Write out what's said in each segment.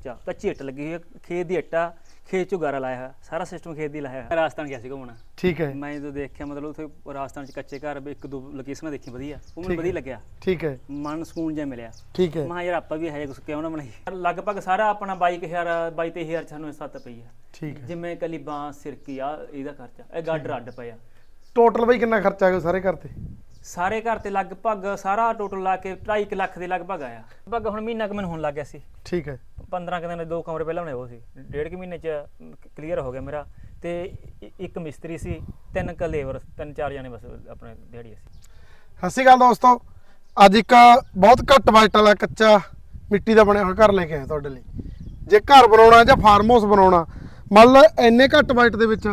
ਕੱਚਾ ਕੱਚੀ ਇੱਟ ਲੱਗੀ ਹੋਈ ਹੈ ਖੇਤ ਦੀ ਇੱਟ ਖੇਤ ਚੋਂ ਗਾਰਾ ਲਾਇਆ ਹੋਇਆ। ਸਾਰਾ ਸਿਸਟਮ ਖੇਤ ਦੀ ਲਾਇਆ ਹੋਇਆ। ਰਾਜਸਥਾਨ ਗਿਆ ਸੀ ਘੁੰਮਣ ਠੀਕ ਹੈ। ਮੈਂ ਜਦੋਂ ਦੇਖਿਆ ਮਤਲਬ ਉੱਥੇ ਰਾਜਸਥਾਨ ਚ ਕੱਚੇ ਘਰ ਵੀ ਇੱਕ ਦੋ ਲੋਕੇਸ਼ਨਾਂ ਦੇਖੀ ਵਧੀਆ। ਉਹ ਮੈਨੂੰ ਹੈ। ਵਧੀਆ ਲੱਗਿਆ। ਠੀਕ ਹੈ। ਮਨ ਸਕੂਨ ਜਿਹਾ ਮਿਲਿਆ। ਠੀਕ ਹੈ। ਮੈਂ ਯਾਰ ਆਪਾਂ ਵੀ ਹੈ ਕੁਝ ਕਿਉਂ ਨਾ ਬਣਾਈ ਲਗਭਗ ਸਾਰਾ ਆਪਣਾ 22000 22000 ਚ ਸਾਨੂੰ ਸੱਤ ਪਈ ਆ। ਠੀਕ ਹੈ। ਜਿਵੇਂ ਕਲੀ ਬਾਂਸ ਸਿਰਕੀ ਆ ਇਹਦਾ ਖਰਚਾ। ਇਹ ਗਾਡਰ ਅੱਡ ਪਿਆ। ਟੋਟਲ ਬਈ ਕਿੰਨਾ ਖਰਚਾ ਆ ਗਿਆ ਸਾਰੇ ਘਰ ਤੇ? ਸਾਰੇ ਘਰ ਤੇ ਲਗਭਗ ਸਾਰਾ ਟੋਟਲ ਲਾ ਕੇ 2.5 ਲੱਖ ਦੇ ਲਗਭਗ ਆਇਆ। ਲਗਭਗ ਹੁਣ ਮਹੀਨਾ ਕੁ ਮੈਨੂੰ ਹੁਣ ਲੱਗ ਗਿਆ ਸੀ। ਠੀਕ ਹੈ। 15 ਕੁ ਦਿਨ ਦੋ ਕਮਰੇ ਪਹਿਲਾਂ ਬਣਾਏ ਉਹ ਸੀ। ਡੇਢ ਕੁ ਮਹੀਨੇ ਚ ਕਲੀਅਰ ਹੋ ਗਿਆ ਮੇਰਾ। ਤੇ ਇ- ਇੱਕ ਮਿਸਤਰੀ ਸੀ, ਤਿੰਨ ਕ ਲੇਬਰ ਤਿੰਨ ਚਾਰ ਜਣੇ ਬਸ ਆਪਣੇ ਦਿਹਾੜੀ ਸੀ। ਸਤਿ ਸ਼੍ਰੀ ਅਕਾਲ ਦੋਸਤੋ। ਅੱਜ ਇੱਕ ਬਹੁਤ ਘੱਟ ਬਜਟ ਵਾਲਾ ਕੱਚਾ ਮਿੱਟੀ ਦਾ ਬਣਿਆ ਹੋਇਆ ਘਰ ਲੈ ਕੇ ਆਇਆ ਤੁਹਾਡੇ ਲਈ। ਜੇ ਘਰ ਬਣਾਉਣਾ ਜਾਂ ਫਾਰਮ ਹਾਊਸ ਬਣਾਉਣਾ ਮੰਨ ਲਓ ਇੰਨੇ ਘੱਟ ਬਜਟ ਦੇ ਵਿੱਚ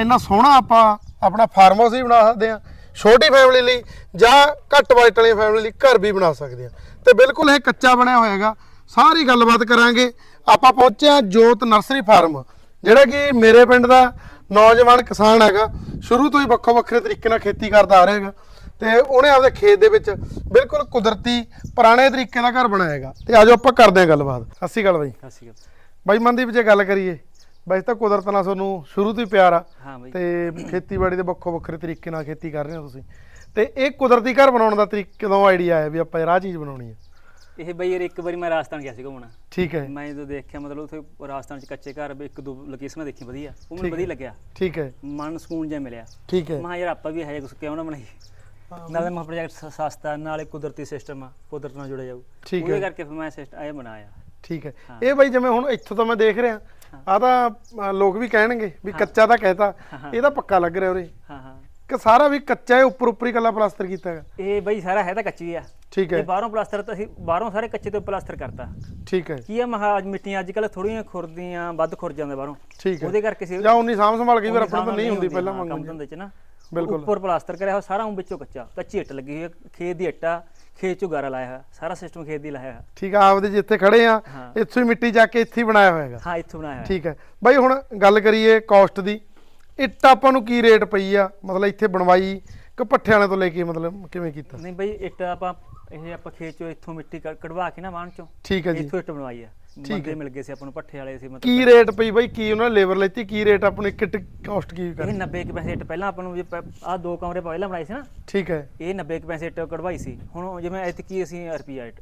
ਇੰਨਾ ਸੋਹਣਾ ਆਪਾਂ ਆਪਣਾ ਫਾਰਮ ਹਾਊਸ ਵੀ ਬਣਾ ਸਕਦੇ ਹਾਂ, ਛੋਟੀ ਫੈਮਿਲੀ ਲਈ ਜਾਂ ਘੱਟ ਬਜਟ ਵਾਲੀ ਫੈਮਿਲੀ ਲਈ ਘਰ ਵੀ ਬਣਾ ਸਕਦੇ ਹਾਂ। ਤੇ ਬਿਲਕੁਲ ਇਹ ਕੱਚਾ ਬਣਿਆ ਹੋਇਆ ਹੈਗਾ। ਸਾਰੀ ਗੱਲਬਾਤ ਕਰਾਂਗੇ। ਆਪਾਂ ਪਹੁੰਚੇ ਹਾਂ ਜੋਤ ਨਰਸਰੀ ਫਾਰਮ ਜਿਹੜਾ ਕਿ ਮੇਰੇ ਪਿੰਡ ਦਾ ਨੌਜਵਾਨ ਕਿਸਾਨ ਹੈਗਾ। ਸ਼ੁਰੂ ਤੋਂ ਹੀ ਵੱਖੋ ਵੱਖਰੇ ਤਰੀਕੇ ਨਾਲ ਖੇਤੀ ਕਰਦਾ ਆ ਰਿਹਾ ਹੈਗਾ। ਤੇ ਉਹਨੇ ਆਪਦੇ ਖੇਤ ਦੇ ਵਿੱਚ ਬਿਲਕੁਲ ਕੁਦਰਤੀ ਪੁਰਾਣੇ ਤਰੀਕੇ ਦਾ ਘਰ ਬਣਾਇਆ ਹੈਗਾ। ਤੇ ਆਜੋ ਆਪਾਂ ਕਰਦੇ ਹਾਂ ਗੱਲਬਾਤ। ਸਤਿ ਸ਼੍ਰੀ ਅਕਾਲ ਬਾਈ। ਸਸੀ ਬਾਈ ਮਨਦੀਪ ਜੇ ਗੱਲ ਕਰੀਏ ਬਾਈ ਤਾਂ ਕੁਦਰਤ ਨਾਲ ਤੁਹਾਨੂੰ ਸ਼ੁਰੂ ਤੋਂ ਹੀ ਪਿਆਰ ਆ। ਹਾਂ ਬਈ। ਤੇ ਖੇਤੀਬਾੜੀ ਦੇ ਵੱਖੋ ਵੱਖਰੇ ਤਰੀਕੇ ਨਾਲ ਖੇਤੀ ਕਰ ਰਹੇ ਹੋ ਤੁਸੀਂ। ਤੇ ਇਹ ਕੁਦਰਤੀ ਘਰ ਬਣਾਉਣ ਦਾ ਤਰੀਕਾ ਕਦੋਂ ਆਈਡੀਆ ਆਇਆ ਵੀ ਆਪਾਂ ਇਹ ਰਾਹ ਚੀਜ਼ ਬਣਾਉਣੀ ਹੈ। ਇਹ ਬਈ ਯਾਰ ਇੱਕ ਵਾਰੀ ਮੈਂ ਰਾਜਸਥਾਨ ਗਿਆ ਸੀ ਘੁੰਮਣ। ਠੀਕ ਹੈ ਮੈਂ ਜਦੋਂ ਦੇਖਿਆ ਮਤਲਬ ਉੱਥੇ ਰਾਜਸਥਾਨ ਚ ਕੱਚੇ ਘਰ ਇੱਕ ਦੋ ਲੋਕੇਸ਼ਨਾਂ ਦੇਖੀ ਵਧੀਆ। ਉਹ ਮੈਨੂੰ ਵਧੀਆ ਹੈ। ਲੱਗਿਆ। ਠੀਕ ਹੈ। ਮਨ ਸਕੂਨ ਜਿਹਾ ਮਿਲਿਆ। ਠੀਕ ਹੈ। ਮੈਂ ਯਾਰ ਆਪਾਂ ਵੀ ਹੈ ਕੁਝ ਕਿਉਂ ਨਾ ਬਣਾਈ ਨਾਲੇ ਮੈਂ ਪ੍ਰੋਜੈਕਟ ਸਸਤਾ ਨਾਲੇ ਕੁਦਰਤੀ ਸਿਸਟਮ ਆ ਕੁਦਰਤ ਨਾਲ ਜੁੜਿਆ ਜਾਊ ਠੀਕ ਉਹਦੇ ਹੈ। ਕਰਕੇ ਫਿਰ ਮੈਂ ਸਿਸਟਮ ਇਹ ਬਣਾਇਆ। ਠੀਕ ਹੈ। ਹਾਂ। ਇਹ ਬਾਈ ਜਿਵੇਂ ਹੁਣ ਇੱਥੋਂ ਤਾਂ ਮੈਂ ਦੇਖ ਰਿਹਾ ਆ ਤਾਂ ਲੋਕ ਵੀ ਕਹਿਣਗੇ ਵੀ ਕੱਚਾ ਤਾਂ ਕਹਿਤਾ। ਹਾਂ। ਇਹ ਤਾਂ ਪੱਕਾ ਲੱਗ ਰਿਹਾ ਉਰੇ। ਹਾਂ ਹਾਂ। ਕਿ ਸਾਰਾ ਵੀ ਕੱਚਾ ਹੈ ਉੱਪਰ ਉੱਪਰ ਹੀ ਕੱਲਾ ਪਲਾਸਟਰ ਕੀਤਾ ਹੈਗਾ। ਇਹ ਬਈ ਸਾਰਾ ਹੈ ਤਾਂ ਕੱਚੀ ਆ। ਠੀਕ ਇਹ ਹੈ ਬਾਹਰੋਂ ਪਲਾਸਟਰ ਤਾਂ ਅਸੀਂ ਬਾਹਰੋਂ ਸਾਰੇ ਕੱਚੇ ਤੋਂ ਪਲਾਸਟਰ ਕਰਤਾ। ਠੀਕ ਹੈ। ਕੀ ਆ ਮਹਾ ਅੱਜ ਮਿੱਟੀਆਂ ਅੱਜ ਕੱਲ ਥੋੜੀਆਂ ਖੁਰਦੀਆਂ ਵੱਧ ਖੁਰ ਜਾਂਦੇ ਬਾਹਰੋਂ। ਠੀਕ ਹੈ। ਉਹਦੇ ਕਰਕੇ ਸੀ। ਜਾਂ ਉਨੀ ਸਾਂਭ ਸੰਭਾਲ ਕਈ ਵਾਰ ਆਪਣੇ ਤੋਂ ਨਹੀਂ ਹੁੰਦੀ ਪਹਿਲਾਂ ਕੰਮ ਮੰਗਣ ਧੰਦੇ ਚ ਨਾ। ਬਿਲਕੁਲ। ਉੱਪਰ ਪਲਾਸਟਰ ਕਰਿਆ ਹੋਇਆ ਸਾਰਾ ਉਹ ਵਿੱਚੋਂ ਕੱਚਾ ਕੱਚੀ ਇੱਟ ਲੱਗੀ ਹੋਈ ਹੈ ਖੇਤ ਦੀ ਇੱਟ ਖੇਤ ਚੋਂ ਗਾਰਾ ਲਾਇਆ ਹੋਇਆ ਸਾਰਾ ਸਿਸਟਮ ਖੇਤ ਦੀ ਲਾਇਆ ਹੋਇਆ। ਠੀਕ ਆ ਆਪਦੇ ਜਿੱਥੇ ਖੜੇ ਆ ਹਾਂ। ਇੱਥੋਂ ਹੀ ਮਿੱਟੀ ਜਾ ਕੇ ਇੱਥੇ ਹੀ ਬਣਾਇਆ ਹੋਇਆ ਹੈਗਾ। ਹਾਂ ਇੱਥੋਂ ਬਣਾਇਆ ਹੋਇਆ। ਠੀਕ ਹੈ। ਬਾਈ ਹੁਣ ਗੱਲ ਕਰੀਏ ਕਾਸਟ ਦੀ। ਇੱਟ ਆਪਾਂ ਨੂੰ ਕੀ ਰੇਟ ਪਈ ਆ? ਮਤਲਬ ਇੱਥੇ ਬਣਵਾਈ ਕਿ ਪੱਠੇ ਵਾਲੇ ਤੋਂ ਲੈ ਕੇ ਮਤਲਬ ਕਿਵੇਂ ਕੀਤਾ? ਨਹੀਂ ਬਈ ਇੱਟ ਆਪਾਂ ਇਹ ਆਪਾਂ ਖੇਤ ਚੋਂ ਇੱਥੋਂ ਮਿੱਟੀ ਕੱਢ- ਕਢਵਾ ਕੇ ਨਾ ਵਾਹਣ ਚੋਂ। ਠੀਕ ਹੈ ਜੀ। ਇੱਥੋਂ ਇੱਟ ਬਣਵਾਈ ਆ। ਠੀਕ ਬੰਦੇ ਹੈ। ਮਿਲ ਗਏ ਸੀ ਆਪਾਂ ਨੂੰ ਪੱਠੇ ਵਾਲੇ ਸੀ ਮਤਲਬ ਕੀ ਰੇਟ ਪਈ ਬਾਈ? ਕੀ ਉਹਨਾਂ ਨੇ ਲੇਬਰ ਲੈਤੀ? ਕੀ ਰੇਟ ਆਪਣੇ ਕਿੱਟ ਕਾਸਟ ਕੀ ਕਰ ਇਹ 90 ਕੁ ਪੈਸੇ ਇੱਟ ਪਹਿਲਾਂ ਆਪਾਂ ਨੂੰ ਆ ਦੋ ਕਮਰੇ ਪਹਿਲਾਂ ਬਣਾਏ ਸੀ ਨਾ। ਠੀਕ ਹੈ। ਇਹ 90 ਕੁ ਪੈਸੇ ਇੱਟ ਕਢਵਾਈ ਸੀ। ਹੁਣ ਜਿਵੇਂ ਐਤਕੀ ਅਸੀਂ ਰੁਪਿਆ ਇੱਟ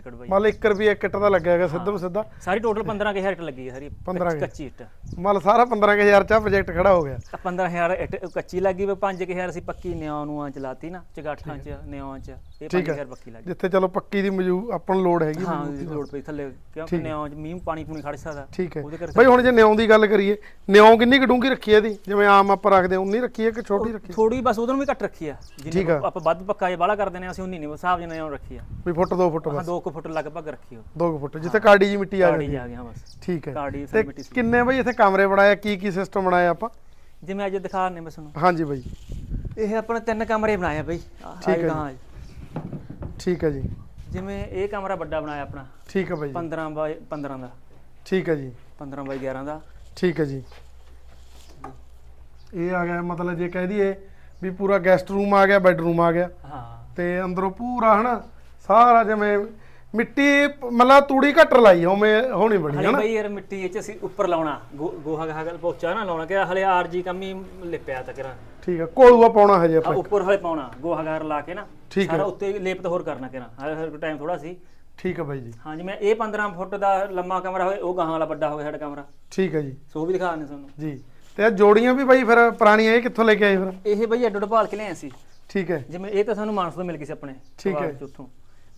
ਕਢਵਾਈ। ਮੰਨ ਲਓ 1 ਰੁਪਏ ਕਿੱਟ ਦਾ ਲੱਗਿਆ ਹੈਗਾ ਸਿੱਧਾ ਸਿੱਧਾ। ਸਾਰੀ ਟੋਟਲ 15000 ਇੱਟ ਲੱਗੀ ਹੈ ਸਾਰੀ 15 ਕੁ। ਕੱਚੀ ਇੱਟ। ਮੰਨ ਲਓ ਸਾਰਾ 15000 ਚ ਪ੍ਰੋਜੈਕਟ ਖੜਾ ਹੋ ਗਿਆ। ਤਾਂ 15000 ਇੱਟ ਕੱਚੀ ਲੱਗੀ ਵੇ 5000 ਅਸੀਂ ਪੱਕੀ ਨਿਆਂ ਨੂੰ ਚਲਾਤੀ ਨਾ ਚਗਾਠਾਂ ਚ ਨਿਆਂ ਚ ਇਹ ਠੀਕ ਹੈ। 5000 ਪੱਕੀ ਲੱਗੀ ਜਿੱਥੇ ਚਲੋ ਪੱਕੀ ਦੀ ਮਜੂ ਆਪਾਂ ਨੂੰ ਲੋੜ ਹੈਗੀ। ਹਾਂ। ਲੋੜ ਪਈ ਥੱਲੇ ਕਿਉਂਕਿ। ਨਿਆਂ ਚ ਮੀਂਹ ਪਾਣੀ ਪੂਣੀ ਖੜ ਸਕਦਾ ਠੀਕ ਹੈ। ਬਾਈ ਹੁਣ ਜੇ ਨਿਉਂ ਦੀ ਗੱਲ ਕਰੀਏ ਨਿਉਂ ਕਿੰਨੀ ਕੁ ਡੂੰਗੀ ਰੱਖੀ ਹੈ ਇਹਦੀ? ਜਿਵੇਂ ਆਮ ਆਪਾਂ ਰੱਖਦੇ ਹਾਂ ਉਨੀ ਰੱਖੀ ਹੈ ਕਿ ਛੋਟੀ ਰੱਖੀ? ਥੋੜੀ ਬਸ ਉਹਦੋਂ ਵੀ ਘੱਟ ਰੱਖੀ ਆ। ਠੀਕ ਆ। ਆਪਾਂ ਵੱਧ ਪੱਕਾ ਇਹ ਬਾਲਾ ਕਰ ਦਿੰਦੇ ਆ ਅਸੀਂ ਉਨੀ ਨਹੀਂ ਹਿਸਾਬ ਜਿਹਾ ਨਿਆਂ ਰੱਖੀ ਆ। ਵੀ ਫੁੱਟ 2 ਫੁੱਟ ਹਾਂ ਬਸ। 2 ਫੁੱਟ ਲਗਭਗ ਰੱਖੀ ਉਹ 2 ਫੁੱਟ ਜਿੱਥੇ ਕਾੜੀ ਜੀ ਮਿੱਟੀ ਆ ਕਾੜੀ ਜਾਂਦੀ ਜਾ ਹੈ ਗਿਆ ਬਸ। ਠੀਕ ਹੈ। ਕਾੜੀ ਤੇ ਸਾਰੀ ਮਿੱਟੀ ਸੀ। ਕਿੰਨੇ ਬਾਈ ਇੱਥੇ ਕਮਰੇ ਬਣਾਏ ਆ ਕੀ ਕੀ ਸਿਸਟਮ ਬਣਾਇਆ ਆਪਾਂ? ਜਿਵੇਂ ਅੱਜ ਦਿਖਾ ਨੇ ਮੈਂ ਤੁਹਾਨੂੰ। ਹਾਂਜੀ ਬਾਈ। ਇਹ ਆਪਣੇ ਤਿੰਨ ਕਮਰੇ ਬਣਾਏ ਆ ਬਈ ਆਹ ਠੀਕ ਹੈ ਗਾਂ ਠੀਕ ਹੈ ਜੀ। ਜਿਵੇਂ ਇਹ ਕਮਰਾ ਵੱਡਾ ਬਣਾਇਆ ਆਪਣਾ। ਠੀਕ ਹੈ ਬਾਈ ਜੀ। 15 ਬਾਈ 15 ਦਾ। ਠੀਕ ਹੈ ਜੀ। 15 ਬਾਈ 11 ਦਾ। ਠੀਕ ਹੈ ਜੀ। ਇਹ ਆ ਗਿਆ ਮਤਲਬ ਜੇ ਕਹਿ ਦਈਏ ਵੀ ਪੂਰਾ ਗੈਸਟ ਰੂਮ ਆ ਗਿਆ ਬੈੱਡਰੂਮ ਆ ਗਿਆ। ਹਾਂ। ਤੇ ਅੰਦਰੋਂ ਪੂਰਾ ਹਨਾ ਸਾਰਾ ਜਿਵੇਂ ਮਿੱਟੀ ਮਤਲਬ ਤੂੜੀ ਘੱਟ ਲਾਈ ਹੋਵੇਂ ਹੋਣੀ ਬਣੀ ਹਲੇ ਹਨਾ। ਬਈ ਯਾਰ ਮਿੱਟੀ ਇਹ ਚ ਅਸੀਂ ਉੱਪਰ ਲਾਉਣਾ ਗੋ- ਗੋਹਾ ਗਾਹਾ ਗਲ ਪੋਚਾ ਨਾ ਲਾਉਣਾ ਕਿ ਹਲੇ ਆਰਜੀ ਕੰਮੀ ਲਿਪਿਆ ਤਾਂ ਕਿਰਾਂ। ਠੀਕ ਹੈ ਕੋਲੂਆ ਪਾਉਣਾ ਹਜੇ ਆ ਆਪਾਂ ਉੱਪਰ ਹਲੇ ਪਾਉਣਾ ਗੋਹਾ ਗਾਰ ਲਾ ਕੇ ਨਾ ਠੀਕ ਹੈ। ਸਾਰਾ ਉੱਤੇ ਲੇਪ ਤਾਂ ਹੋਰ ਕਰਨਾ ਕਿਰਾਂ ਹਲੇ ਟਾਈਮ ਥੋੜਾ ਸੀ। ਠੀਕ ਹੈ ਬਾਈ ਜੀ। ਹਾਂ ਜਿਵੇਂ ਇਹ 15 ਫੁੱਟ ਦਾ ਲੰਮਾ ਕਮਰਾ ਹੋਵੇ ਉਹ ਗਾਹਾਂ ਵਾਲਾ ਵੱਡਾ ਹੋਵੇ ਸਾਡਾ ਕਮਰਾ। ਠੀਕ ਹੈ ਜੀ। ਸੋ ਉਹ ਵੀ ਦਿਖਾ ਦਿੰਦੇ ਤੁਹਾਨੂੰ। ਜੀ। ਤੇ ਇਹ ਜੋੜੀਆਂ ਵੀ ਬਾਈ ਫਿਰ ਪੁਰਾਣੀਆਂ ਇਹ ਕਿੱਥੋਂ ਲੈ ਕੇ ਆਏ ਫਿਰ? ਇਹ ਬਈ ਅੱਡ ਭਾਲ ਕੇ ਲਿਆਏ ਸੀ ਠੀਕ ਹੈ। ਜਿਵੇਂ ਇਹ ਤਾਂ ਸਾਨੂੰ ਮਾਨਸ ਤੋਂ ਮਿਲ ਗਈ ਸੀ ਆਪਣੇ ਠੀਕ ਹੈ। ਉੱਥੋਂ।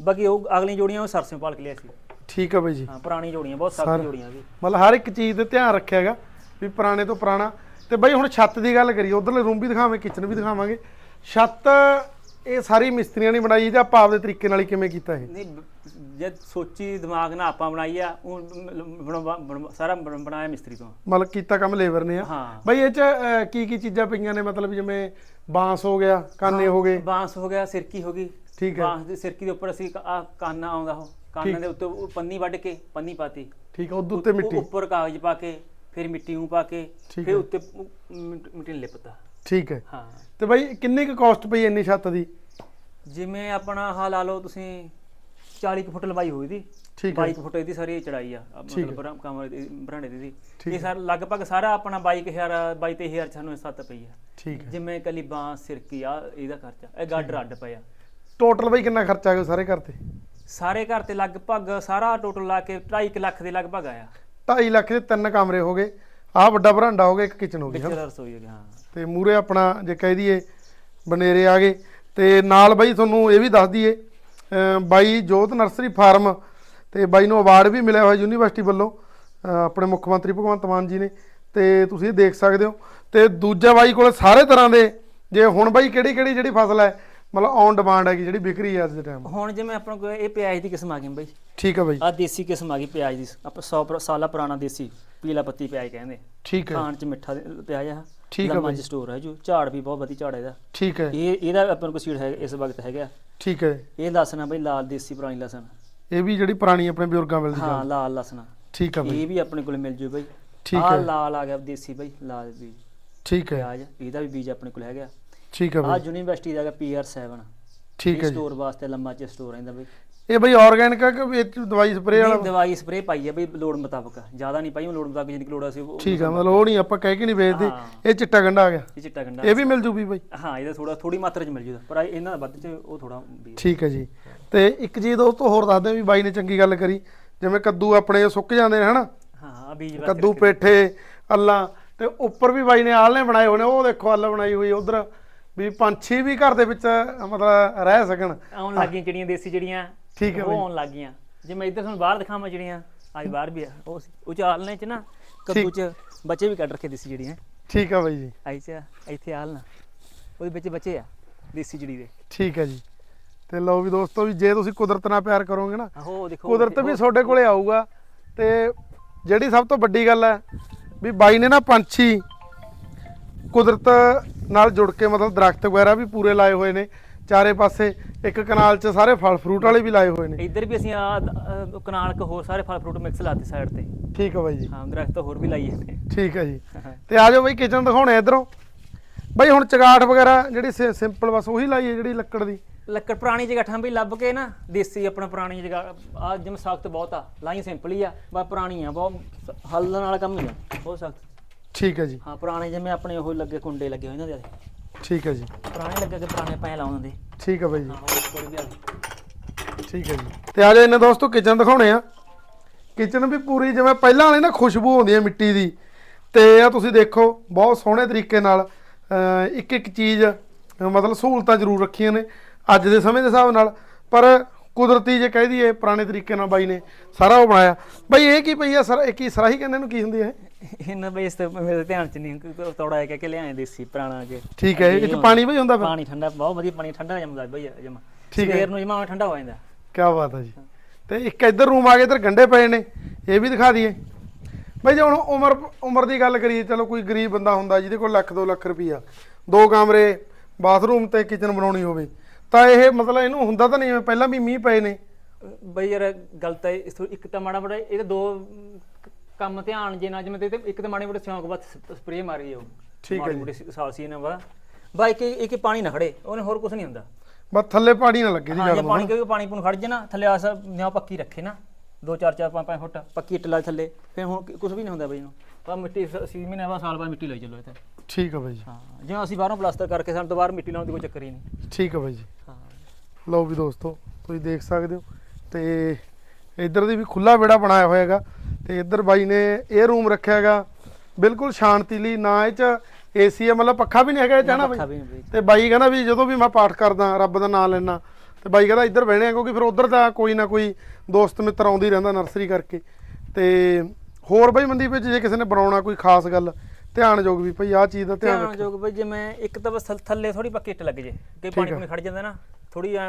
ਬਾਕੀ ਉਹ ਅਗਲੀਆਂ ਜੋੜੀਆਂ ਉਹ ਸਰਸਿਓ ਭਾਲ ਕੇ ਲਿਆਏ ਸੀ। ਠੀਕ ਹੈ ਬਾਈ ਜੀ। ਹਾਂ ਪੁਰਾਣੀ ਜੋੜੀਆਂ ਬਹੁਤ ਸਖਤ ਜੋੜੀਆਂ ਵੀ। ਮਤਲਬ ਹਰ ਇੱਕ ਚੀਜ਼ ਤੇ ਧਿਆਨ ਰੱਖਿਆ ਹੈਗਾ ਵੀ ਪੁਰਾਣੇ ਤੋਂ ਪੁਰਾਣਾ। ਤੇ ਬਾਈ ਹੁਣ ਛੱਤ ਦੀ ਗੱਲ ਕਰੀਏ ਉਧਰਲੇ ਰੂਮ ਵੀ ਦਿਖਾਵਾਂਗੇ ਕਿਚਨ ਵੀ ਦਿਖਾਵਾਂਗੇ। ਛੱਤ ਇਹ ਸਾਰੀ ਮਿਸਤਰੀਆਂ ਨੇ ਬਣਾਈ ਜਾਂ ਆਪਾਂ ਆਪਦੇ ਤਰੀਕੇ ਨਾਲ ਹੀ ਕਿਵੇਂ ਕੀਤਾ ਇਹ? ਨਹੀਂ ਜਦ ਸੋਚੀ ਦਿਮਾਗ ਨਾਲ ਆਪਾਂ ਬਣਾਈ ਆ ਉਹ ਬਣਵਾ- ਬਣਵਾ- ਸਾਰਾ ਬਣ- ਬਣਾਇਆ ਮਿਸਤਰੀ ਤੋਂ। ਮਤਲਬ ਕੀਤਾ ਕੰਮ ਲੇਬਰ ਨੇ ਆ। ਹਾਂ। ਬਾਈ ਇਹ ਚ ਅਹ, ਕੀ ਕੀ ਚੀਜ਼ਾਂ ਪਈਆਂ ਨੇ? ਮਤਲਬ ਜਿਵੇਂ ਬਾਂਸ ਹੋ ਗਿਆ ਕਾਨੇ ਹੋ ਗਏ। ਬਾਂਸ ਹੋ ਗਿਆ ਸਿਰਕੀ ਹੋ ਗਈ। ਠੀਕ ਹੈ। ਬਾਂਸ ਦੀ ਸਿਰਕੀ ਦੇ ਉੱਪਰ ਅਸੀਂ ਆ ਕਾਨਾ ਆਉਂਦਾ ਉਹ ਕਾਨਾਂ ਦੇ ਉੱਤੇ ਉਹ ਪੰਨੀ ਵੱਢ ਕੇ ਪੰਨੀ ਪਾਤੀ। ਠੀਕ ਹੈ ਉਦੋਂ ਉੱਤੇ ਉਹ ਮਿੱਟੀ। ਉੱਪਰ ਕਾਗਜ਼ ਪਾ ਕੇ ਫਿਰ ਮਿੱਟੀ ਨੂੰ ਪਾ ਕੇ ਠੀਕ ਫਿਰ ਹੈ। ਉੱਤੇ ਉਹ ਮਿੱਟ- ਮਿੱਟੀ ਨੂੰ ਲਿਪਤਾ। ਠੀਕ ਹੈ। ਹਾਂ। ਤੇ ਬਾਈ ਕਿੰਨੀ ਕੁ ਕਾਸਟ ਪਈ ਇੰਨੀ ਛੱਤ ਦੀ? ਜਿਵੇਂ ਆਪਣਾ ਆਹ ਲਾ ਲਓ ਤੁਸੀਂ 40 ਕੁ ਫੁੱਟ ਲੰਬਾਈ ਹੋਈ ਦੀ। ਠੀਕ ਹੈ 22 ਫੁੱਟ ਇਹਦੀ ਸਾਰੀ ਚੜਾਈ ਆ ਆ। ਮਤਲਬ ਬਰਾ- ਕਮਰੇ ਦੀ ਬਰਾਂਡੇ ਦੀ ਸੀ ਠੀਕ ਇਹ ਸਾਰਾ ਲਗਭਗ ਸਾਰਾ ਆਪਣਾ 22000 22000 ਚ ਸਾਨੂੰ ਸੱਤ ਪਈ ਆ। ਠੀਕ ਹੈ। ਜਿਵੇਂ ਕੱਲੀ ਬਾਂਸ ਸਿਰਕੀ ਆ ਇਹਦਾ ਖਰਚਾ। ਇਹ ਗੱਡ ਰੱਡ ਪਿਆ। ਟੋਟਲ ਬਈ ਕਿੰਨਾ ਖਰਚਾ ਆ ਗਿਆ ਸਾਰੇ ਘਰ ਤੇ? ਸਾਰੇ ਘਰ ਤੇ ਲਗਭਗ ਸਾਰਾ ਟੋਟਲ ਲਾ ਕੇ 2.5 ਲੱਖ ਦੇ ਲਗਭਗ ਆਇਆ। 2.5 ਲੱਖ ਦੇ ਤਿੰਨ ਕਮਰੇ ਹੋ ਗਏ। ਆਹ ਵੱਡਾ ਬਰਾਂਡਾ ਹੋ ਗਿਆ ਇੱਕ ਕਿਚਨ ਹੋ ਗਈ ਰਸੋਈ ਹੋ। ਹਾਂ। ਤੇ ਮੂਰੇ ਆਪਣਾ ਜੇ ਕਹਿ ਦਈਏ ਬਨੇਰੇ ਆ ਗਏ। ਤੇ ਨਾਲ ਬਾਈ ਤੁਹਾਨੂੰ ਇਹ ਵੀ ਦੱਸ ਦਈਏ ਬਾਈ ਜੋਤ ਨਰਸਰੀ ਫਾਰਮ ਤੇ ਬਾਈ ਨੂੰ ਅਵਾਰਡ ਵੀ ਮਿਲਿਆ ਹੋਇਆ ਯੂਨੀਵਰਸਿਟੀ ਵੱਲੋਂ ਆਪਣੇ ਮੁੱਖ ਮੰਤਰੀ ਭਗਵੰਤ ਮਾਨ ਜੀ ਨੇ ਤੇ ਤੁਸੀਂ ਇਹ ਦੇਖ ਸਕਦੇ ਹੋ। ਤੇ ਦੂਜਾ ਬਾਈ ਕੋਲ ਸਾਰੇ ਤਰ੍ਹਾਂ ਦੇ ਜੇ ਹੁਣ ਬਾਈ ਕਿਹੜੀ ਕਿਹੜੀ ਜਿਹੜੀ ਫਸਲ ਹੈ ਮਤਲਬ ਔਨ ਡਿਮਾਂਡ ਹੈਗੀ ਜਿਹੜੀ ਵਿਕ ਰਹੀ ਹੈ ਅੱਜ ਦੇ ਟਾਈਮ ਹੁਣ ਜਿਵੇਂ ਆਪਣੇ ਕੋਲ ਇਹ ਪਿਆਜ਼ ਦੀ ਕਿਸਮ ਆ ਗਈ ਬਈ। ਠੀਕ ਹੈ ਬਾਈ। ਆ ਦੇਸੀ ਕਿਸਮ ਆ ਗਈ ਪਿਆਜ਼ ਦੀ। ਆਪਾਂ 100 ਪਰ- ਸਾਲਾ ਪੁਰਾਣਾ ਦੇਸੀ ਪੀਲਾ ਪੱਤੀ ਪਿਆਜ਼ ਕਹਿੰਦੇ। ਠੀਕ ਹੈ ਖਾਣ ਚ ਮਿੱਠਾ ਪਿਆਜ਼ ਆ। ਠੀਕ ਆ ਲੰਮਾ ਬਾਈ। ਸਟੋਰ ਹੈ ਜੋ ਝਾੜ ਵੀ ਬਹੁਤ ਵਧੀਆ ਝਾੜ ਇਹਦਾ। ਠੀਕ ਹੈ ਇਹ ਇਹਦਾ ਆਪਾਂ ਨੂੰ ਕੋਈ ਸੀਡ ਹੈ ਇਸ ਵਕਤ ਹੈਗਾ। ਠੀਕ ਹੈ ਇਹ ਲਸਣ ਆ ਬਈ ਲਾਲ ਦੇਸੀ ਪੁਰਾਣੀ ਲਸਣ। ਇਹ ਵੀ ਜਿਹੜੀ ਪੁਰਾਣੀ ਆਪਣੇ ਬਜ਼ੁਰਗਾਂ ਵੇਲੇ ਦੀ ਹਾਂ ਲਾਲ ਲਸਣ ਠੀਕ ਹੈ ਬਾਈ। ਇਹ ਵੀ ਆਪਣੇ ਕੋਲ ਮਿਲ ਜੂ ਬਈ। ਠੀਕ ਹੈ ਲਾਲ ਆ ਗਿਆ ਦੇਸੀ ਬਈ ਲਾਲ ਬੀਜ। ਠੀਕ ਹੈ ਪਿਆਜ਼ ਇਹਦਾ ਵੀ ਬੀਜ ਆਪਣੇ ਕੋਲ ਹੈਗਾ। ਠੀਕ ਹੈ ਆ ਬਾਈ। ਯੂਨੀਵਰਸਿਟੀ ਦਾ ਹੈਗਾ PR7 ਠੀਕ ਹੈ ਸਟੋਰ ਵਾਸਤੇ ਲੰਮਾ ਚ ਸਟੋਰ ਰਹਿੰਦਾ ਬਈ। ਇਹ ਬਈ ਆਰਗੈਨਿਕ ਆ ਕਿ ਇਹ 'ਚ ਦਵਾਈ ਸਪਰੇ ਵਾਲਾ? ਨਹੀਂ, ਦਵਾਈ ਸਪਰੇ ਪਾਈ ਹੈ ਬਈ ਲੋੜ ਮੁਤਾਬਕ। ਜ਼ਿਆਦਾ ਨਹੀਂ ਪਾਈ ਉਹ ਲੋੜ ਮੁਤਾਬਕ ਜਿੰਨੀ ਕੁ ਲੋੜ ਆ ਸੀ ਉਹ ਠੀਕ ਆ ਮਤਲਬ ਉਹ ਨਹੀਂ ਆਪਾਂ ਕਹਿ ਕੇ ਨਹੀਂ ਵੇਚਦੇ। ਇਹ ਚਿੱਟਾ ਗੰਡਾ ਆ ਗਿਆ। ਇਹ ਚਿੱਟਾ ਗੰਡਾ ਇਹ ਵੀ ਮਿਲ ਜੂ ਵੀ ਬਈ। ਹਾਂ ਇਹਦਾ ਥੋੜਾ ਥੋੜੀ ਮਾਤਰਾ ਚ ਮਿਲ ਜੂਦਾ ਪਰ ਇਹਨਾਂ ਦਾ ਵੱਧ ਚ ਉਹ ਥੋੜਾ ਠੀਕ ਹੈ ਜੀ। ਤੇ ਇੱਕ ਚੀਜ਼ ਦੋਸਤੋ ਹੋਰ ਦੱਸਦੇ ਵੀ ਬਾਈ ਨੇ ਚੰਗੀ ਗੱਲ ਕਰੀ। ਜਿਵੇਂ ਕੱਦੂ ਆਪਣੇ ਸੁੱਕ ਜਾਂਦੇ ਨੇ ਹਨਾ? ਹਾਂ ਬੀਜ ਕੱਦੂ ਪੇਠੇ ਅੱਲਾਂ। ਤੇ ਉੱਪਰ ਵੀ ਬਾਈ ਨੇ ਆਲਣੇ ਬਣਾਏ ਨੇ ਉਹ ਦੇਖੋ ਅੱਲ ਬਣਾਈ ਹੋਈ ਉਧਰ। ਵੀ ਪੰਛੀ ਵੀ ਘਰ ਦੇ ਵਿੱਚ ਮਤਲਬ ਰਹਿ ਸਕਣ। ਆਉਣ ਲੱਗੀਆਂ ਜਿਹੜੀਆਂ ਦੇਸੀ ਜਿਹੜੀਆਂ ਠੀਕ ਹੈ ਉਹ। ਆਉਣ ਲੱਗੀਆਂ ਜੇ ਮੈਂ ਇੱਧਰ ਤੁਹਾਨੂੰ ਬਾਹਰ ਦਿਖਾਵਾਂ ਜਿਹੜੀਆਂ ਅੱਜ ਬਾਹਰ ਵੀ ਆ ਉਹ ਸੀ ਉਹ ਚਾਲਨੇ ਚ ਨਾ ਕੱਦੂ ਚ ਬੱਚੇ ਵੀ ਕੱਢ ਰੱਖੇ ਦੇਸੀ ਜਿਹੜੀਆਂ ਠੀਕ ਆ ਬਾਈ ਜੀ। ਆਈ ਚ ਇੱਥੇ ਆਲਣਾ ਉਹਦੇ ਵਿੱਚ ਬੱਚੇ ਆ ਦੇਸੀ ਜਿਹੜੀ ਦੇ। ਠੀਕ ਹੈ ਜੀ। ਤੇ ਲਓ ਵੀ ਦੋਸਤੋ ਵੀ ਜੇ ਤੁਸੀਂ ਕੁਦਰਤ ਨਾਲ ਪਿਆਰ ਕਰੋਗੇ ਨਾ ਆਹੋ ਉਹ ਦੇਖੋ ਕੁਦਰਤ ਵੀ ਤੁਹਾਡੇ ਕੋਲੇ ਆਊਗਾ। ਤੇ ਜਿਹੜੀ ਸਭ ਤੋਂ ਵੱਡੀ ਗੱਲ ਹੈ ਵੀ ਬਾਈ ਨੇ ਨਾ ਪੰਛੀ ਕੁਦਰਤ ਨਾਲ ਜੁੜ ਕੇ ਮਤਲਬ ਦਰਖਤ ਵਗੈਰਾ ਵੀ ਪੂਰੇ ਲਾਏ ਹੋਏ ਨੇ। ਚਾਰੇ ਪਾਸੇ ਇੱਕ ਕਨਾਲ 'ਚ ਸਾਰੇ ਫਲ ਫਰੂਟ ਵਾਲੇ ਵੀ ਲਾਏ ਹੋਏ ਨੇ। ਇੱਧਰ ਵੀ ਅਸੀਂ ਆ ਕਨਾਲ ਕ ਹੋਰ ਸਾਰੇ ਫਲ ਫਰੂਟ ਮਿਕਸ ਲਾਤੇ ਸਾਈਡ ਤੇ। ਠੀਕ ਹੈ ਬਾਈ ਜੀ। ਹਾਂ ਦਰਖਤ ਹੋਰ ਵੀ ਲਾਈਏ ਨੇ ਠੀਕ ਹੈ ਜੀ ਤੇ ਆ ਜਾਓ ਬਾਈ ਕਿਚਨ ਦਿਖਾਉਣੇ ਇਧਰੋਂ। ਬਾਈ ਹੁਣ ਚਗਾਠ ਵਗੈਰਾ ਜਿਹੜੀ ਸਿੰਪਲ ਬਸ ਉਹੀ ਲਾਈ ਹੈ ਜਿਹੜੀ ਲੱਕੜ ਦੀ? ਲੱਕੜ ਪੁਰਾਣੀ ਜਗ੍ਹਾ ਵੀ ਲੱਭ ਕੇ ਨਾ ਦੇਸੀ ਆਪਣਾ ਪੁਰਾਣੀ ਜਗ੍ਹਾ ਆ ਜਿਵੇਂ ਸਖਤ ਬਹੁਤ ਆ ਲਾਈ ਸਿੰਪਲ ਹੀ ਆ ਬਸ ਪੁਰਾਣੀ ਆ ਬਹੁਤ ਹੱਲਣ ਵਾਲਾ ਕੰਮ ਹੀ ਆ ਬਹੁਤ ਸਖਤ। ਠੀਕ ਹੈ ਜੀ। ਹਾਂ ਪੁਰਾਣੇ ਜਿਵੇਂ ਆਪਣੇ ਉਹ ਲੱਗੇ ਕੁੰਡੇ ਲੱਗੇ ਹੋਏ ਇਹਨਾਂ ਦੇ ਠੀਕ ਹੈ ਜੀ। ਪੁਰਾਣੇ ਲੱਗੇ ਕਿ ਪੁਰਾਣੇ ਪੈ ਲਾਉਂਦੇ ਦੇ ਠੀਕ ਹੈ ਬਾਈ ਜੀ। ਠੀਕ ਹੈ ਜੀ। ਤੇ ਆ ਜਾਓ ਇਹਨੇ ਦੋਸਤੋ ਕਿਚਨ ਦਿਖਾਉਣੇ ਆ। ਕਿਚਨ ਵੀ ਪੂਰੀ ਜਿਵੇਂ ਪਹਿਲਾਂ ਵਾਲੀ ਨਾ ਖੁਸ਼ਬੂ ਆਉਂਦੀ ਹੈ ਮਿੱਟੀ ਦੀ। ਤੇ ਆ ਤੁਸੀਂ ਦੇਖੋ ਬਹੁਤ ਸੋਹਣੇ ਤਰੀਕੇ ਨਾਲ ਇੱਕ ਇੱਕ ਚੀਜ਼ ਮਤਲਬ ਸਹੂਲਤਾਂ ਜ਼ਰੂਰ ਰੱਖੀਆਂ ਨੇ ਅੱਜ ਦੇ ਸਮੇਂ ਦੇ ਹਿਸਾਬ ਨਾਲ। ਪਰ ਕੁਦਰਤੀ ਜੇ ਕਹਿ ਦਈਏ ਪੁਰਾਣੇ ਤਰੀਕੇ ਨਾਲ ਬਾਈ ਨੇ ਸਾਰਾ ਉਹ ਬਣਾਇਆ। ਬਾਈ ਇਹ ਕੀ ਪਈ ਆ? ਸਰ ਇਹ ਕੀ ਸਰਾਹੀ ਕਹਿੰਦੇ ਨੂੰ ਕੀ ਹੁੰਦੀ ਹੈ ਇਹਨਾਂ ਬਈ ਇਸ ਤੇ ਮੇਰੇ ਧਿਆਨ ਚ ਨਹੀਂ ਤੋੜਾ ਹੈ ਕਿ ਲਿਆਏ ਦੇਸੀ ਪੁਰਾਣਾ ਕੇ ਠੀਕ ਹੈ ਇਹ ਚ ਪਾਣੀ ਬਈ ਹੁੰਦਾ ਫਿਰ? ਪਾਣੀ ਠੰਡਾ ਬਹੁਤ ਵਧੀਆ ਪਾਣੀ ਠੰਡਾ ਜੰਮਦਾ ਬਈ ਜਮਾ। ਠੀਕ ਹੈ। ਸਵੇਰ ਨੂੰ ਜਮਾ ਠੰਡਾ ਹੋ ਜਾਂਦਾ। ਕਿਆ ਬਾਤ ਹੈ ਜੀ। ਤੇ ਇੱਕ ਇੱਧਰ ਰੂਮ ਆ ਗਿਆ ਇੱਧਰ ਗੰਡੇ ਪਏ ਨੇ ਇਹ ਵੀ ਦਿਖਾ ਦਈਏ। ਬਈ ਜੇ ਹੁਣ ਉਮਰ ਉਮਰ ਦੀ ਗੱਲ ਕਰੀਏ ਚਲੋ ਕੋਈ ਗਰੀਬ ਬੰਦਾ ਹੁੰਦਾ ਜਿਹਦੇ ਕੋਲ ਲੱਖ 2 ਲੱਖ ਰੁਪਈਆ ਦੋ ਕਮਰੇ ਬਾਥਰੂਮ ਤੇ ਕਿਚਨ ਬਣਾਉਣੀ ਹੋਵੇ ਤਾਂ ਇਹ ਮਤਲਬ ਇਹਨੂੰ ਹੁੰਦਾ ਤਾਂ ਨਹੀਂ ਜਿਵੇਂ ਪਹਿਲਾਂ ਵੀ ਮੀਂਹ ਪਏ ਨੇ। ਬਈ ਯਾਰ ਗਲਤ ਹੈ ਇਸ ਤੋਂ ਇੱਕ ਤਾਂ ਮਾੜਾ ਬੜਾ ਇਹ ਤਾਂ ਦੋ ਕੰਮ ਧਿਆਨ ਜੇ ਨਾ ਜਿਵੇਂ ਤੇ ਇੱਕ ਤਾਂ ਮਾੜੀ ਬੜੇ ਸ਼ੌਂਕ ਬਸ ਸਪਰੇ ਮਾਰੀ ਉਹ ਠੀਕ ਹੈ ਮਾੜੀ ਜੀ। ਮੋਟੀ ਸਾਲ ਸੀ ਇਹਨਾਂ ਵਾ ਬਾਈ ਕਿ ਇੱਕ ਪਾਣੀ ਨਾ ਖੜੇ ਉਹਨੇ ਹੋਰ ਕੁਝ ਨਹੀਂ ਹੁੰਦਾ। ਬਸ ਥੱਲੇ ਪਾਣੀ ਨਾ ਲੱਗੇ ਹਾਂ ਗੱਲ ਜੇ ਨੂੰ। ਪਾਣੀ ਕਿਉਂਕਿ ਪਾਣੀ ਪੂਣ ਖੜ ਜੇ ਨਾ ਥੱਲੇ ਆਸ ਨਿਆ ਪੱਕੀ ਰੱਖੇ ਨਾ। 2 4 4 5 5 ਫੁੱਟ ਪੱਕੀ ਇੱਟ ਲਾ ਥੱਲੇ। ਫਿਰ ਹੁਣ ਕੁਝ ਵੀ ਨਹੀਂ ਹੁੰਦਾ ਬਈ ਨੂੰ ਤਾਂ ਮਿੱਟੀ 6 ਮਹੀਨੇ ਬਾਅਦ ਸਾਲ ਬਾਅਦ ਮਿੱਟੀ ਲਈ ਚੱਲੋ ਇੱਥੇ। ਠੀਕ ਹੈ ਬਾਈ ਜੀ। ਹਾਂ ਜਿਵੇਂ ਅਸੀਂ ਬਾਹਰੋਂ ਪਲਾਸਟਰ ਕਰਕੇ ਸਾਨੂੰ ਦੁਬਾਰਾ ਮਿੱਟੀ ਲਾਉਣ ਦੀ ਕੋਈ ਚੱਕਰ ਹੀ ਨਹੀਂ। ਠੀਕ ਹੈ ਬਾਈ ਜੀ। ਹਾਂ। ਲਓ ਵੀ ਦੋਸਤੋ ਤੁਸੀਂ ਦੇਖ ਸਕਦੇ ਹੋ। ਤੇ ਇੱਧਰ ਦੀ ਵੀ ਖੁੱਲਾ ਵਿਹੜਾ ਬਣਾਇਆ ਹੋਇਆ ਹੈਗਾ। ਤੇ ਇੱਧਰ ਬਾਈ ਨੇ ਇਹ ਰੂਮ ਰੱਖਿਆ ਹੈਗਾ। ਬਿਲਕੁਲ ਸ਼ਾਂਤੀ ਲਈ ਨਾ ਇਹ ਚ ਏਸੀ ਹੈ ਮਤਲਬ ਪੱਖਾ ਵੀ ਨਹੀਂ ਹੈਗਾ ਇਹ ਚਾਹਣਾ ਪੱਖਾ ਬਈ? ਵੀ ਨਹੀਂ ਬਈ। ਤੇ ਬਾਈ ਕਹਿੰਦਾ ਵੀ ਜਦੋਂ ਵੀ ਮੈਂ ਪਾਠ ਕਰਦਾ ਰੱਬ ਦਾ ਨਾਮ ਲੈਣਾ ਤੇ ਬਾਈ ਕਹਿੰਦਾ ਇੱਧਰ ਬਹਿਣੇ ਆ ਕਿਉਂਕਿ ਫਿਰ ਉਧਰ ਦਾ ਕੋਈ ਨਾ ਕੋਈ ਦੋਸਤ ਮਿੱਤਰ ਆਉਂਦੀ ਰਹਿੰਦਾ ਨਰਸਰੀ ਕਰਕੇ। ਤੇ ਹੋਰ ਬਾਈ ਮੰਦੀ ਵਿੱਚ ਜੇ ਕਿਸੇ ਨੇ ਬਣਾਉਣਾ ਕੋਈ ਖਾਸ ਗੱਲ ਧਿਆਨਯੋਗ ਵੀ ਭਈ ਆਹ ਚੀਜ਼ ਦਾ ਧਿਆਨ ਧਿਆਨ ਰੱਖੋ ਯੋਗ ਬਈ ਜਿਵੇਂ ਇੱਕ ਤਾਂ ਬਸ ਥੱਲ- ਥੱਲੇ ਥੋੜੀ ਪੱਕੀ ਇੱਟ ਲੱਗ ਜੇ ਕਿ ਪਾਣੀ। ਪੂਣੀ ਖੜ ਜਾਂਦਾ ਨਾ ਥੋੜੀ ਐ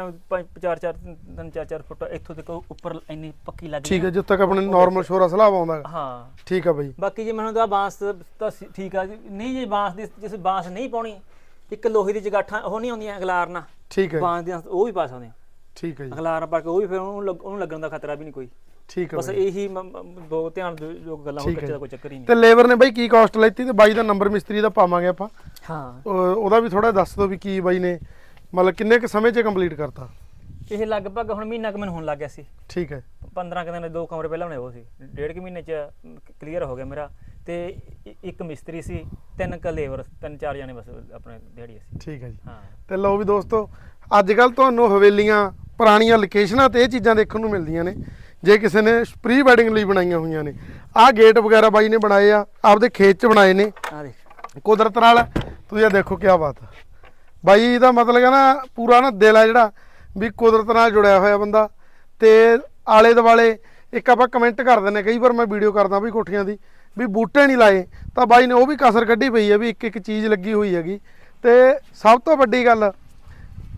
4 4 3 4 4 ਫੁੱਟ ਇੱਥੋਂ ਤੱਕ ਉੱਪਰ ਇੰਨੀ ਪੱਕੀ ਲੱਗ ਠੀਕ ਹੈ। ਜਿੱਦ ਤੱਕ ਆਪਣੇ ਨਾਰਮਲ ਸ਼ੋਰਾ ਸਲਾਬ ਆਉਂਦਾ ਹੈਗਾ। ਹਾਂ ਠੀਕ ਹੈ ਬਾਈ ਬਾਕੀ ਜੇ ਮੈਨੂੰ ਤਾਂ ਬਾਂਸ ਤਾਂ ਸੀ- ਠੀਕ ਆ ਜੀ। ਨਹੀਂ ਜੇ ਬਾਂਸ ਦੀ ਜਿਸ ਬਾਂਸ ਨਹੀਂ ਪਾਉਣੀ ਇੱਕ ਲੋਹੇ ਦੀ ਜਗਾਠਾਂ ਉਹ ਨਹੀਂ ਆਉਂਦੀਆਂ ਅਗਲਾਰਨਾ ਠੀਕ ਹੈ ਬਾਂਸ ਦੀਆਂ ਉਹ ਵੀ ਪਾ ਸਕਦੇ ਆ ਠੀਕ ਹੈ ਜੀ ਅਗਲਾਰ ਪਾ ਕੇ ਉਹ ਵੀ ਫਿਰ ਉਹਨੂੰ ਲੱਗ- ਉਹਨੂੰ ਲੱਗਣ ਦਾ ਖਤਰਾ ਵੀ ਨਹੀਂ ਕੋਈ ਠੀਕ ਹੈ ਬਸ ਇਹੀ ਦੋ ਧਿਆਨ ਦੇ ਯੋਗ ਗੱਲਾਂ ਹੋਰ ਹੈ ਕੱਚੇ ਦਾ ਕੋਈ ਚੱਕਰ ਹੀ ਨਹੀਂ। ਤੇ ਲੇਬਰ ਨੇ ਬਾਈ ਕੀ ਕਾਸਟ ਲੈਤੀ ਤੇ ਬਾਈ ਦਾ ਨੰਬਰ ਮਿਸਤਰੀ ਦਾ ਪਾਵਾਂਗੇ ਆਪਾਂ। ਹਾਂ। ਉਹ- ਉਹਦਾ ਵੀ ਥੋੜਾ ਦੱਸ ਦਿਓ ਵੀ ਕੀ ਬਾਈ ਨੇ। ਮਤਲਬ ਕਿੰਨੇ ਕ ਸਮੇਂ 'ਚ ਕੰਪਲੀਟ ਕਰਤਾ? ਇਹ ਲਗਭਗ ਹੁਣ ਮਹੀਨਾ ਕੁ ਮੈਨੂੰ ਹੋਣ ਲੱਗ ਗਿਆ ਸੀ। ਠੀਕ ਹੈ 15 ਕੁ ਦਿਨ ਦੋ ਕਮਰੇ ਪਹਿਲਾਂ ਬਣੇ ਉਹ ਸੀ। ਡੇਢ ਕੁ ਮਹੀਨੇ ਚ ਕਲੀਅਰ ਹੋ ਗਿਆ ਮੇਰਾ। ਤੇ ਇੱਕ ਮਿਸਤਰੀ ਸੀ ਤਿੰਨ ਕ ਲੇਬਰ ਤਿੰਨ ਚਾਰ ਜਣੇ ਬਸ ਆਪਣੇ ਦਿਹਾੜੀ ਸੀ। ਠੀਕ ਹੈ ਜੀ। ਹਾਂ। ਤੇ ਲਓ ਵੀ ਦੋਸਤੋ ਅੱਜ ਕੱਲ ਤੁਹਾਨੂੰ ਹਵੇਲੀਆਂ ਪੁਰਾਣੀਆਂ ਲੋਕੇਸ਼ਨਾਂ ਤੇ ਇਹ ਚੀਜ਼ਾਂ ਦੇਖਣ ਨੂੰ ਮਿਲਦੀਆਂ ਨੇ। ਜੇ ਕਿਸੇ ਨੇ ਪ੍ਰੀ ਵੈਡਿੰਗ ਲਈ ਬਣਾਈਆਂ ਹੋਈਆਂ ਨੇ। ਆਹ ਗੇਟ ਵਗੈਰਾ ਬਾਈ ਨੇ ਬਣਾਏ ਆ ਆਪਦੇ ਖੇਤ 'ਚ ਬਣਾਏ ਨੇ। ਆ ਦੇਖ। ਕੁਦਰਤ ਨਾਲ ਤੁਸੀਂ ਇਹ ਦੇਖੋ ਕੀ ਬਾਤ ਆ। ਬਾਈ ਦਾ ਮਤਲਬ ਹੈ ਨਾ ਪੂਰਾ ਨਾ ਦਿਲ ਆ ਜਿਹੜਾ ਵੀ ਕੁਦਰਤ ਨਾਲ ਜੁੜਿਆ ਹੋਇਆ ਬੰਦਾ। ਤੇ ਆਲੇ ਦੁਆਲੇ ਇੱਕ ਆਪਾਂ ਕਮੈਂਟ ਕਰ ਦਿੰਦੇ ਕਈ ਵਾਰ ਮੈਂ ਵੀਡੀਓ ਕਰਦਾ ਵੀ ਕੋਠੀਆਂ ਦੀ ਵੀ ਬੂਟੇ ਨਹੀਂ ਲਾਏ ਤਾਂ ਬਾਈ ਨੇ ਉਹ ਵੀ ਕਸਰ ਕੱਢੀ ਪਈ ਹੈ ਵੀ ਇੱਕ ਇੱਕ ਚੀਜ਼ ਲੱਗੀ ਹੋਈ ਹੈਗੀ। ਤੇ ਸਭ ਤੋਂ ਵੱਡੀ ਗੱਲ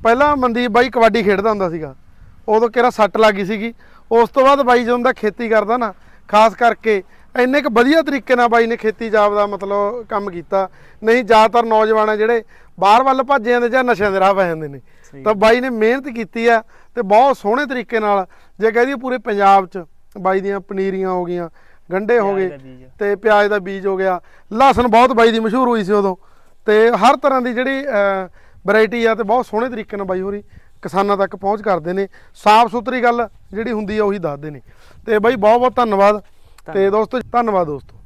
ਪਹਿਲਾਂ ਮਨਦੀਪ ਬਾਈ ਕਬੱਡੀ ਖੇਡਦਾ ਹੁੰਦਾ ਸੀਗਾ। ਉਦੋਂ ਕਿਹੜਾ ਸੱਟ ਲੱਗੀ ਸੀਗੀ। ਉਸ ਤੋਂ ਬਾਅਦ ਬਾਈ ਜਦੋਂ ਦਾ ਖੇਤੀ ਕਰਦਾ ਨਾ ਖਾਸ ਕਰਕੇ ਇੰਨੇ ਕੁ ਵਧੀਆ ਤਰੀਕੇ ਨਾਲ ਬਾਈ ਨੇ ਖੇਤੀ ਜਾਬ ਦਾ ਮਤਲਬ ਕੰਮ ਕੀਤਾ। ਨਹੀਂ ਜ਼ਿਆਦਾਤਰ ਨੌਜਵਾਨ ਆ ਜਿਹੜੇ ਬਾਹਰ ਵੱਲ ਭੱਜ ਜਾਂਦੇ ਜਾਂ ਨਸ਼ਿਆਂ ਦੇ ਰਾਹ ਪੈ ਜਾਂਦੇ ਨੇ। ਤਾਂ ਬਾਈ ਨੇ ਮਿਹਨਤ ਕੀਤੀ ਆ ਤੇ ਬਹੁਤ ਸੋਹਣੇ ਤਰੀਕੇ ਨਾਲ ਜੇ ਕਹਿ ਦਈਏ ਪੂਰੇ ਪੰਜਾਬ 'ਚ ਬਾਈ ਦੀਆਂ ਪਨੀਰੀਆਂ ਹੋ ਗਈਆਂ ਗੰਡੇ ਹੋ ਗਏ। ਤੇ ਪਿਆਜ਼ ਦਾ ਬੀਜ ਹੋ ਗਿਆ। ਲਸਣ ਬਹੁਤ ਬਾਈ ਦੀ ਮਸ਼ਹੂਰ ਹੋਈ ਸੀ ਉਦੋਂ। ਤੇ ਹਰ ਤਰ੍ਹਾਂ ਦੀ ਜਿਹੜੀ ਵੈਰਾਈਟੀ ਆ ਤੇ ਬਹੁਤ ਸੋਹਣੇ ਤਰੀਕੇ ਨਾਲ ਬਾਈ ਹੋਰੀ ਕਿਸਾਨਾਂ ਤੱਕ ਪਹੁੰਚ ਕਰਦੇ ਨੇ। ਸਾਫ਼ ਸੁਥਰੀ ਗੱਲ ਜਿਹੜੀ ਹੁੰਦੀ ਆ ਉਹੀ ਦੱਸਦੇ ਨੇ। ਤੇ ਬਾਈ ਬਹੁਤ ਬਹੁਤ ਧੰਨਵਾਦ। ਤੇ ਦੋਸਤੋ ਧੰਨਵਾਦ ਦੋਸਤੋ।